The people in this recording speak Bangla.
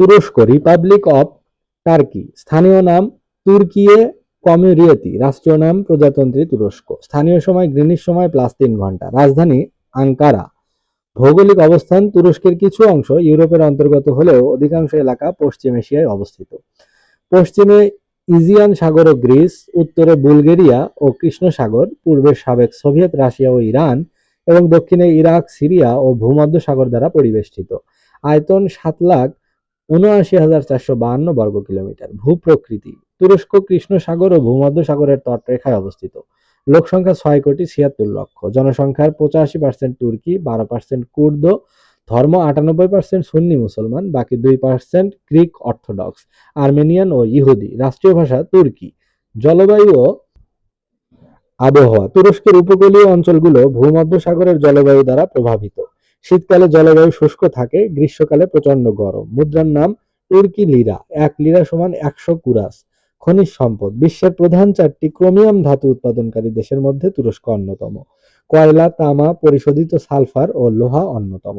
তুরস্ক রিপাবলিক অফ টার্কি স্থানীয় নাম তুর্কিয়ে কমিউরিয়েতি রাষ্ট্রীয় নাম প্রজাতন্ত্রী তুরস্ক, স্থানীয় সময় গ্রিনিশ সময় প্লাস তিন ঘণ্টা, রাজধানী আঙ্কারা। ভৌগোলিক অবস্থান তুরস্কের কিছু অংশ ইউরোপের অন্তর্গত হলেও অধিকাংশ এলাকা পশ্চিম এশিয়ায় অবস্থিত। পশ্চিমে ইজিয়ান সাগর ও গ্রিস, উত্তরে বুলগেরিয়া ও কৃষ্ণ সাগর পূর্বে সাবেক সোভিয়েত রাশিয়া ও ইরান এবং দক্ষিণে ইরাক, সিরিয়া ও ভূমধ্য সাগর দ্বারা পরিবেষ্টিত। আয়তন সাত লাখ উনআশি হাজার চারশো বাহান্ন বর্গ কিলোমিটার, ভূপ্রকৃতি, তুরস্ক কৃষ্ণ সাগর ও ভূমধ্য সাগরের তটরেখায় অবস্থিত। লোক সংখ্যা ছয় কোটি ছিয়াত্তর লক্ষ, জনসংখ্যার পঁচাশি পার্সেন্ট তুর্কি, বারো পার্সেন্ট কুর্দ, ধর্ম আটানব্বই পার্সেন্ট সুন্নি মুসলমান, বাকি দুই পার্সেন্ট গ্রিক অর্থোডক্স, আর্মেনিয়ান ও ইহুদি, রাষ্ট্রীয় ভাষা তুর্কি। জলবায়ু ও আবহাওয়া, তুরস্কের উপকূলীয় অঞ্চলগুলো ভূমধ্য সাগরের জলবায়ু দ্বারা প্রভাবিত। শীতকালে জলবায়ু শুষ্ক থাকে, গ্রীষ্মকালে প্রচণ্ড গরম। মুদ্রার নাম তুর্কি লিরা, এক লিরা সমান একশো কুরাস খনিজ সম্পদ। বিশ্বের প্রধান চারটি ক্রোমিয়াম ধাতু উৎপাদনকারী দেশের মধ্যে তুরস্ক অন্যতম। কয়লা, তামা, পরিশোধিত সালফার ও লোহা অন্যতম।